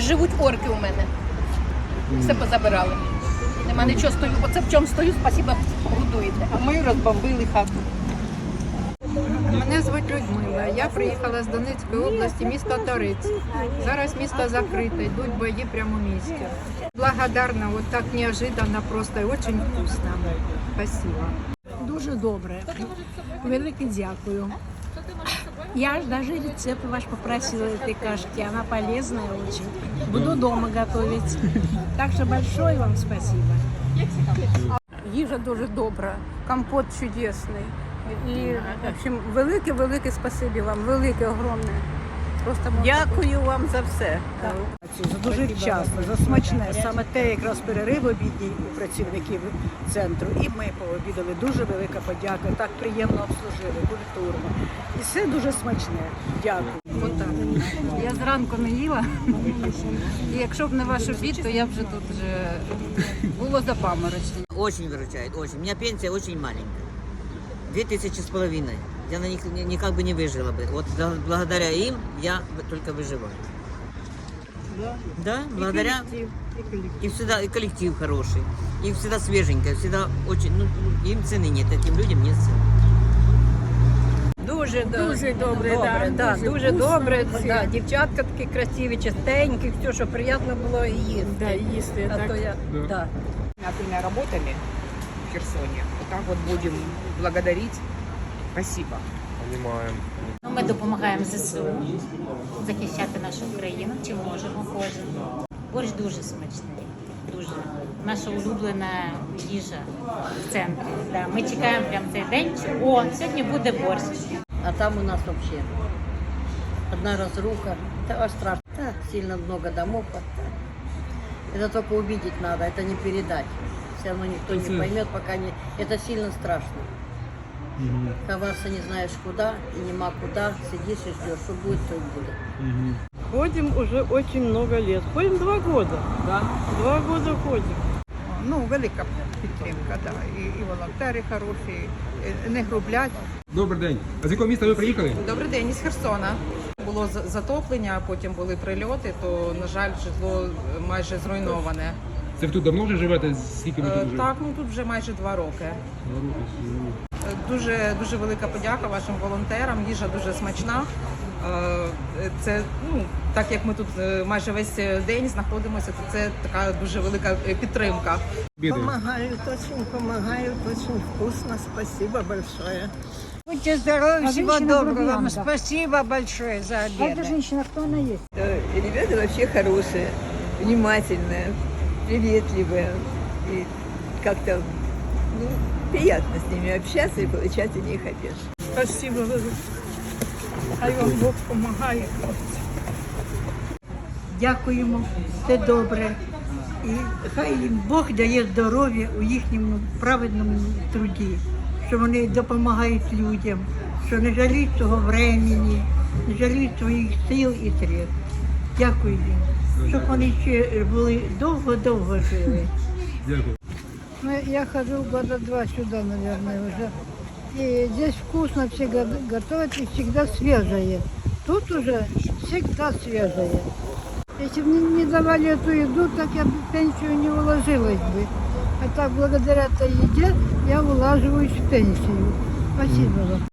живуть орки у мене. Все позабирали. Нема нічого стою. Оце в чому стою, спасіба, годуєте. А ми розбомбили хату. Мене звуть Людмила. Я приїхала з Донецької області, місто Торець. Зараз місто закрите, йдуть бої прямо в місті. Благодарна, вот так неожиданно, просто і дуже вкусно. Спасибо. Дуже добре. Велике дякую. Я ж даже рецепт ваш попросила этой кашки. Она полезная очень. Буду дома готовить. Так что большое вам спасибо. Їжа дуже добра, компот чудесний. І в общем, велике, велике спасибі вам, велике, огромне. Просто можна Дякую вам за все За дуже вчасно, за смачне. Саме те якраз перерив обідній у працівників центру. І ми пообідали. Дуже велика подяка. Так приємно обслужили, культурно. І все дуже смачне. Дякую. Отак. Я зранку не їла. І якщо б не ваш обід, то я б вже тут вже було запаморочення. Очень выручает, очень. У меня пенсия очень маленькая. Две тысячи с половиной. Я на них ни- никак бы не выжила бы. Вот за- благодаря им я в- только выживаю. Да, благодаря. И всегда и коллектив хороший, и всегда свеженькое, всегда очень, ну, им цены нет, этим людям нет цены. Дуже, Дуже добре, да, да, дуже дуже вкусно, добре. всі. Да, дівчатка такі красиві, чистенькі, все, що приємно було і їсти. Да, їсти, а так. то я, да. тремя работами в Херсоне. Вот так вот будем благодарить. Спасибо. Ну, Ми допомагаємо ЗСУ захищати нашу Україну, чим можемо кожен. Борщ дуже смачний, дуже. Наша улюблена їжа в центрі. Да. Ми чекаємо прям цей день. О, сьогодні буде борщ. А там у нас вообще одна разруха. Это аж страшно. Да, сильно много домов. Это только увидеть надо, это не передать. Все равно никто не поймет, пока не... Это сильно страшно. Коваться не знаешь куда, и нема куда, сидишь и ждешь, что будет, то и будет. Ходим уже очень много лет. Ходим два года. Да? Два года ходим. Ну, велика підтримка, да. І, і волонтери хороші, і не грублять. Добрий день. А з якого міста ви приїхали? Добрий день із Херсона. Було затоплення, а потім були прильоти, то, на жаль, житло майже зруйноване. Це ви тут давно вже живете? Скільки ви Е, тут вже? Так, ну тут вже майже два роки. Е, Дуже дуже велика подяка вашим волонтерам. Їжа дуже смачна. Е, Це ну так як ми тут е, майже весь день знаходимося, то це така дуже велика е, підтримка. Обіди. Помогают, очень помогают, очень вкусно. Спасибо большое. Будьте здоровы, всего доброго вам. Спасибо большое за обед. А эта женщина, кто она есть? Ребята вообще хорошие, внимательные, приветливые. И как-то ну, приятно с ними общаться и получать у них одежду. Спасибо. Хай вам Бог допомагає. Дякуємо, все добре. І хай їм Бог дає здоров'я у їхньому праведному труді, що вони допомагають людям, що не жаліють свого времени, не жаліють своїх сил і средств. Дякую їм, щоб вони ще були довго-довго жили. Дякую. Ну, я хожу года два сюда, наверное, уже. И здесь вкусно все го- готовят и всегда свежее. Тут уже всегда свежее. Если бы мне не давали эту еду, так я бы в пенсию не уложилась бы. А так благодаря этой еде я улаживаюсь в пенсию. Спасибо вам.